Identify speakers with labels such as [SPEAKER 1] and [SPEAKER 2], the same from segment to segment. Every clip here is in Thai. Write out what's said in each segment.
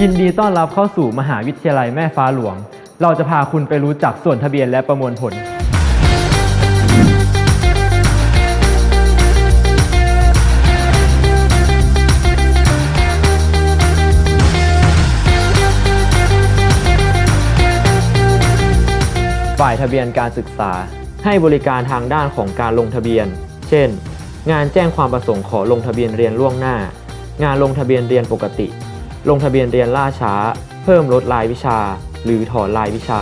[SPEAKER 1] ยินดีต้อนรับเข้าสู่มหาวิทยาลัยแม่ฟ้าหลวง เราจะพาคุณไปรู้จักส่วนทะเบียนและประมวลผล ฝ่ายทะเบียนการศึกษา ให้บริการทางด้านของการลงทะเบียน เช่น งานแจ้งความประสงค์ขอลงทะเบียนเรียนล่วงหน้า งานลงทะเบียนเรียนปกติ ลงทะเบียนเรียนล่าช้า เพิ่มลดรายวิชา หรือถอนรายวิชา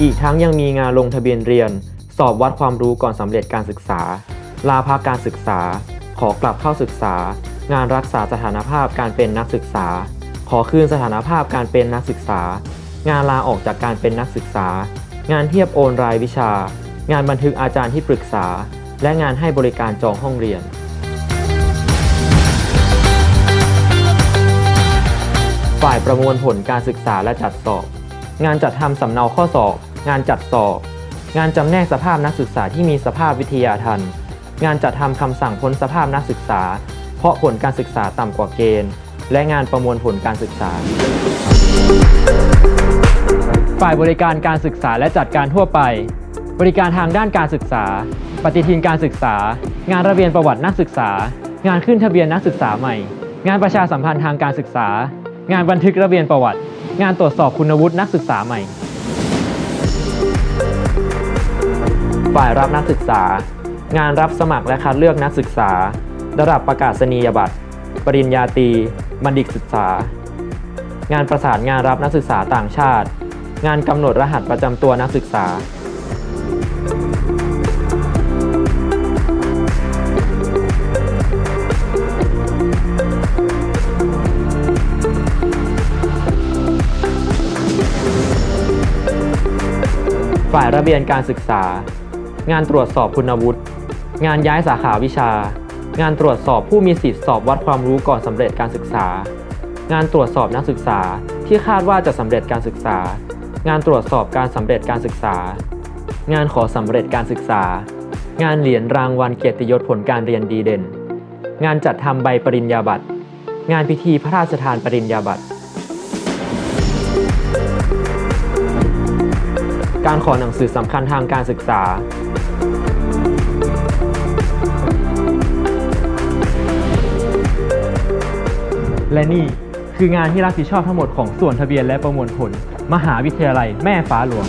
[SPEAKER 1] อีกทั้งยังมีงานลงทะเบียนเรียน สอบวัดความรู้ก่อนสำเร็จการศึกษา ลาพักการศึกษา ขอกลับเข้าศึกษา งานรักษาสถานภาพการเป็นนักศึกษา ขอคืนสถานภาพการเป็นนักศึกษา งานลาออกจากการเป็นนักศึกษา งานเทียบโอนรายวิชา งานบันทึกอาจารย์ที่ปรึกษา และงานให้บริการจองห้องเรียน ฝ่ายประมวลผลการศึกษาและจัดสอบ งานจัดทำสำเนาข้อสอบ งานจัดสอบ งานจำแนกสภาพนักศึกษาที่มีสภาพวิทยาทัน งานจัดทำคำสั่งพ้นสภาพนักศึกษา เพราะผลการศึกษาต่ำกว่าเกณฑ์ และงานประมวลผลการศึกษา ฝ่ายบริการการศึกษาและจัดการทั่วไป บริการทางด้านการศึกษา ปฏิทินการศึกษา งานระเบียนประวัตินักศึกษา งานขึ้นทะเบียนนักศึกษาใหม่ งานประชาสัมพันธ์ทางการศึกษา งานบันทึกระเบียนประวัติ งานตรวจสอบคุณวุฒินักศึกษาใหม่ ฝ่ายรับนักศึกษา งานรับสมัครและคัดเลือกนักศึกษา ระดับประกาศนียบัตร ปริญญาตรี บัณฑิตศึกษา งานประสานงานรับนักศึกษาต่างชาติ งานกำหนดรหัสประจำตัวนักศึกษา ฝ่ายระเบียนการศึกษา งานตรวจสอบคุณวุฒิ งานย้ายสาขาวิชา งานตรวจสอบผู้มีสิทธิสอบวัดความรู้ก่อนสำเร็จการศึกษา งานตรวจสอบนักศึกษาที่คาดว่าจะสำเร็จการศึกษา งานตรวจสอบการสำเร็จการศึกษา งานขอสำเร็จการศึกษา งานเหรียญรางวัลเกียรติยศผลการเรียนดีเด่น งานจัดทำใบปริญญาบัตร งานพิธีพระราชทานปริญญาบัตร การขอหนังสือสำคัญทางการศึกษา และนี่คืองานที่รับผิดชอบทั้งหมดของส่วนทะเบียนและประมวลผล มหาวิทยาลัยแม่ฟ้าหลวง